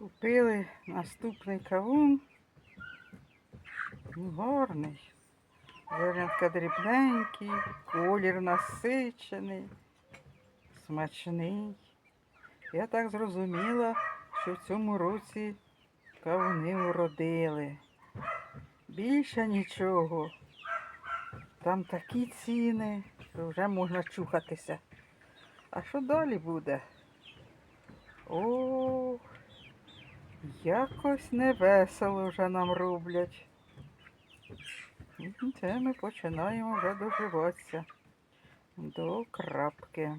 Купили наступний кавун. Ну, гарний. Зернятка дрібненький, колір насичений, смачний. Я так зрозуміла, що в цьому році кавуни уродили. Більше нічого. Там такі ціни, що вже можна чухатися. А що далі буде? О, якось невесело вже нам роблять. Це ми починаємо вже доживатися до крапки.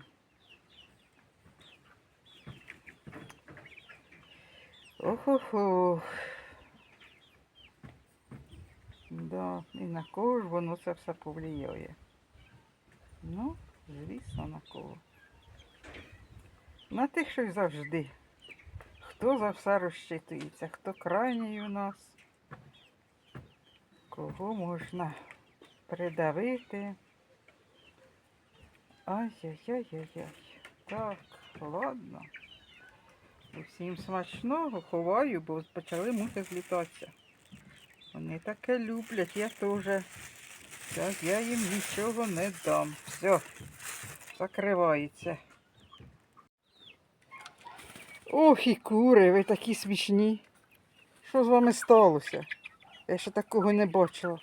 Ох-ох-ох. Да, і на кого ж воно це все повлияє? Ну, звісно, на кого. На тих, що завжди. Хто за все розчитується, хто крайній у нас, кого можна придавити. Ай-яй-яй-яй-яй. Так, ладно. Усім смачного ховаю, бо почали мухи злітатися. Вони таке люблять, я теж. Так, я їм нічого не дам. Все, закривається. Ох і кури, ви такі смішні. Що з вами сталося? Я ще такого не бачила.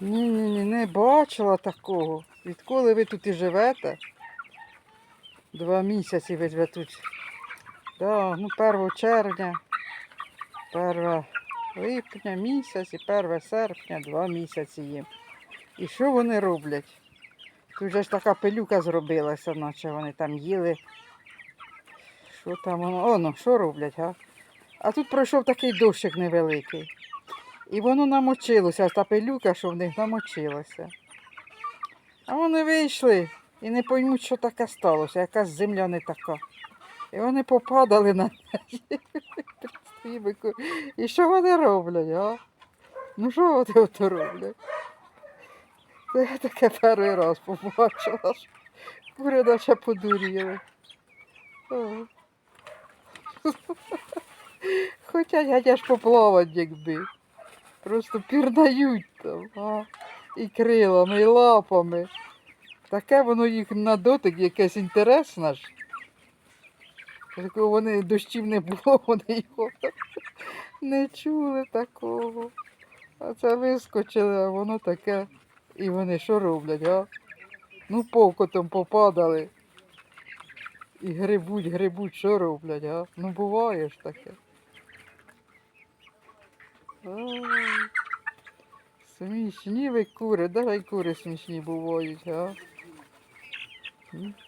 Ні, ні, ні, не бачила такого. Відколи ви тут і живете? Два місяці ви тут. Да, ну 1 червня, 1 липня місяць і 1 серпня, два місяці їм. І що вони роблять? Тут же ж така пилюка зробилася, наче вони там їли. Що там воно? О, ну, що роблять, га? А тут пройшов такий дощик невеликий. І воно намочилося, та пилюка, що в них намочилася. А вони вийшли і не поймуть, що таке сталося, якась земля не така. І вони попадали на неї. І що вони роблять, а? Ну що вони ото роблять? Це я таке перший раз побачила. що Кури наче подуріли. Хоча я ж поплавати якби. Просто пірнають там, а? І крилами, і лапами. Таке воно їх на дотик якесь інтересне ж. Такого вони дощів не було, вони його не чули такого. А це вискочили, а воно таке. І вони що роблять, а? Ну, покотом попадали. І грибуть, грибуть, що роблять, а? Ну буває ж таке. Ой, Смішні ви кури, давай кури смішні бувають, а?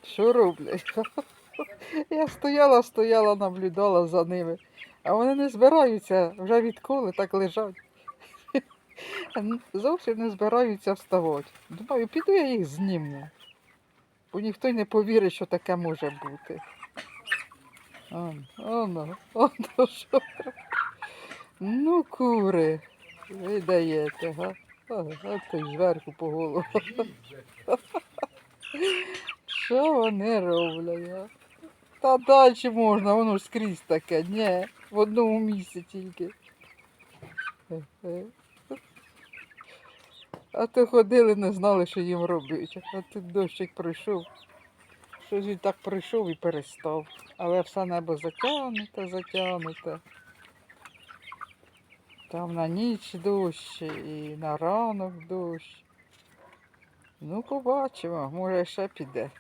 Що роблять? Я стояла, стояла, наблюдала за ними. А вони не збираються, вже відколи так лежать. Зовсім не збираються вставати. Думаю, піду я їх зніму. Бо ніхто не повірить, що таке може бути. Он, оно, оно що. Ну, кури, ви даєте, га? А ти зверху по голову. Що вони роблять? Та далі можна, воно ж скрізь таке. Ні, в одному місці тільки. А то ходили, не знали, що їм робити. А тут дощик прийшов. Щось він так прийшов і перестав. Але все небо затягнуте, затягнуте. Там на ніч дощ і на ранок дощ. Ну, побачимо, може ще піде.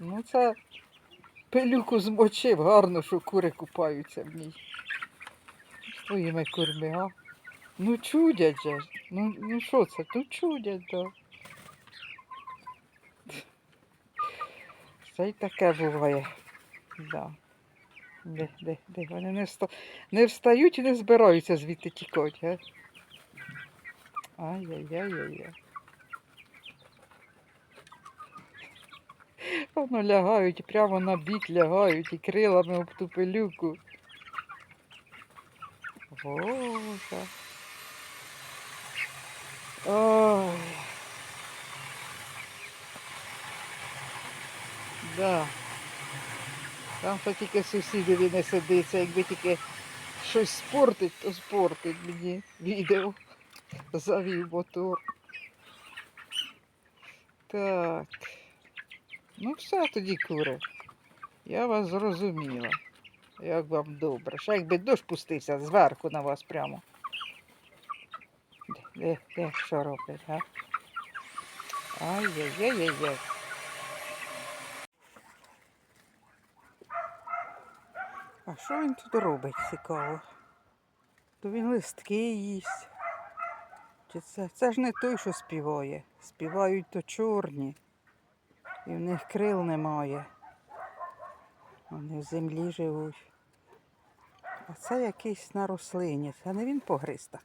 Ну, це пилюку змочив, гарно, що кури купаються в ній. З твоїми курми, а? Ну чудять же. Ну, ну що це? Тут чудять, да. Це й таке буває. Да. Де, де, де? Вони не, вста... не встають і не збираються звідти тікати, а? Ай-яй-яй-яй. Воно лягають, прямо на бік лягають і крилами об ту пилюку. Боже. Ой. Да. Там то тільки сусідові не сидиться, якби тільки щось спортить, то спортить мені відео. Завів мотор. Так. Ну все тоді, кури. Я вас зрозуміла. Як вам добре. Ще якби дощ пустився зверху на вас прямо. Де, де, що роблять, га? Ай-яй-яй-яй-яй. А що він тут робить цікаво? То він листки їсть. Це? Це ж не той, що співає. Співають то чорні. І в них крил немає. Вони в землі живуть. А це якийсь на рослині. Це не він погриз так.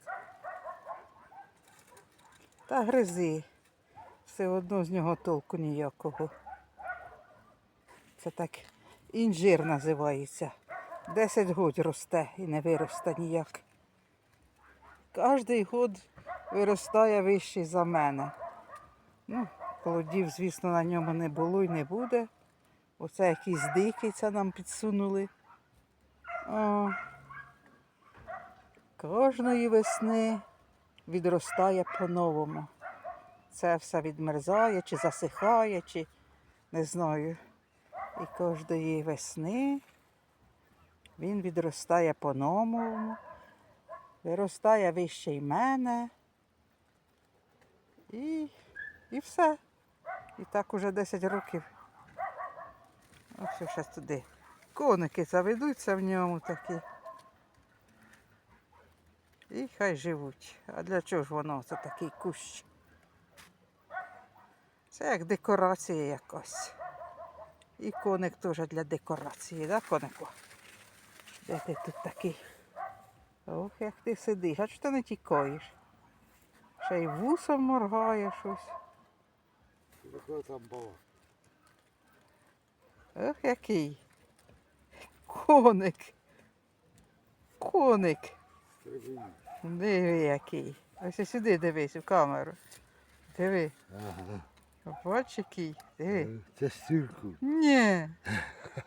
Та гризи. Все одно з нього толку ніякого. Це так інжир називається. Десять год росте і не виросте ніяк. Кожний год виростає вищий за мене. Ну, плодів, звісно, на ньому не було і не буде. Оце якийсь дикий це нам підсунули. О, кожної весни відростає по-новому. Це все відмерзає, чи засихає, чи не знаю. І кожної весни він відростає по-новому, виростає вище й мене. І, і все. І так уже 10 років. Ось ще туди. Коники заведуться в ньому такі. І хай живуть. А для чого ж воно це такий кущ? Це як декорація якась. І коник теж для декорації, да, конику? Де ти тут такий? Ох, як ти сидиш, а чого ти не тікаєш? Ще й вусом моргає щось. Там балок? Ох, який. Коник. Коник. Стрибуй. Диви який. Ось сюди дивись в камеру. Диви. Ага. Бач який. Диви. Це стірку. Ні.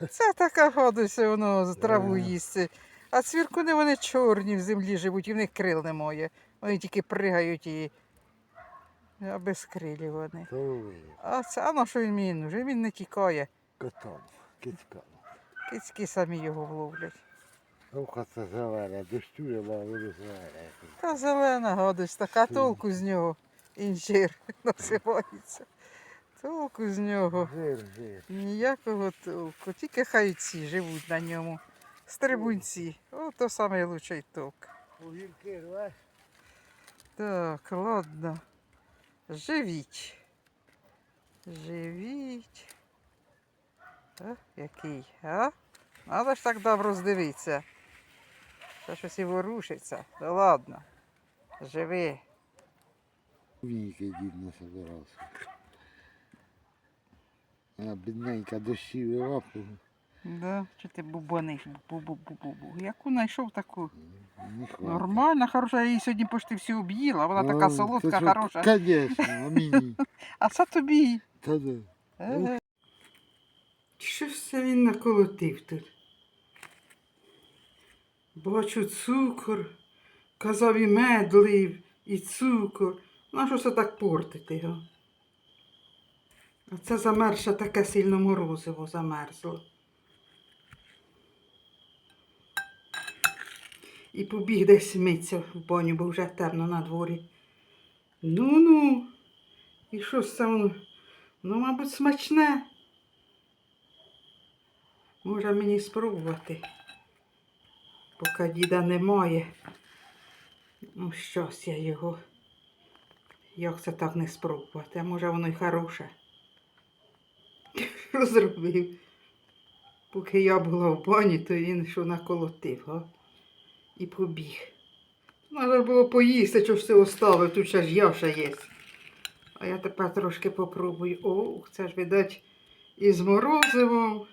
Це така гадусь, воно з траву їсти. А цвіркуни вони чорні в землі живуть, і в них крил немає. Вони тільки пригають і. А без крилів вони. А це а на що він мені нужен? Він не тікає. Котом. Кицьком. Кицьки самі його вловлять. Рука це зелена, дощу нема, воно зелена. Та зелена гадость, така толку з нього. Інжир називається. Толку з нього. Жир, жир. Ніякого толку. Тільки хайці живуть на ньому. Стрибунці. О, то найкращий толк. Огірки рвеш? Так, ладно. Живіть. Живіть. А, який, а? Надо ж так добре роздивитися. Ще щось і ворушиться. Да ладно. Живи. Віки дід не собирався. А бідненька дощі вилапу. Да, чи ти бубониш? Бу-бу-бу-бу-бу. Яку знайшов таку? Не хватить. Нормально, хороша, я її сьогодні почти всю об'їла. Вона така солодка, хороша. Звісно, а мені. А це тобі. Та да. Е. Щось це він наколотив тут. Бачу цукор. Казав і мед лив, і цукор. На що це так портити його? А це замерше таке сильно морозиво замерзло. І побіг десь митися в баню, бо вже темно на дворі. Ну-ну. І що ж це? Ну, мабуть, смачне. Може мені спробувати. Поки діда немає. Ну, щось я його. Як це так не спробувати? А може воно й хороше. Що зробив? Поки я була в бані, то він що наколотив, а? І побіг. Треба було поїсти, що ж це оставив, тут ще ж яша є. А я тепер трошки попробую. Ох, це ж, видать, із морозивом.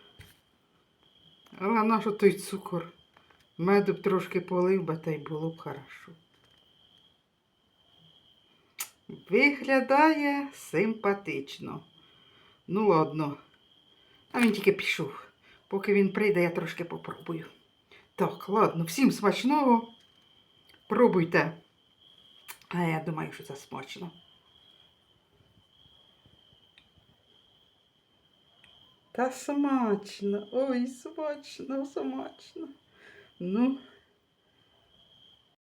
Але на що той цукор? Меду б трошки полив би, та й було б хорошо. Виглядає симпатично. Ну ладно. А він тільки пішов. Поки він прийде, я трошки попробую. Так, ладно, всім смачного. Пробуйте. А я думаю, що це смачно. Та смачно. Ой, смачно, смачно. Ну,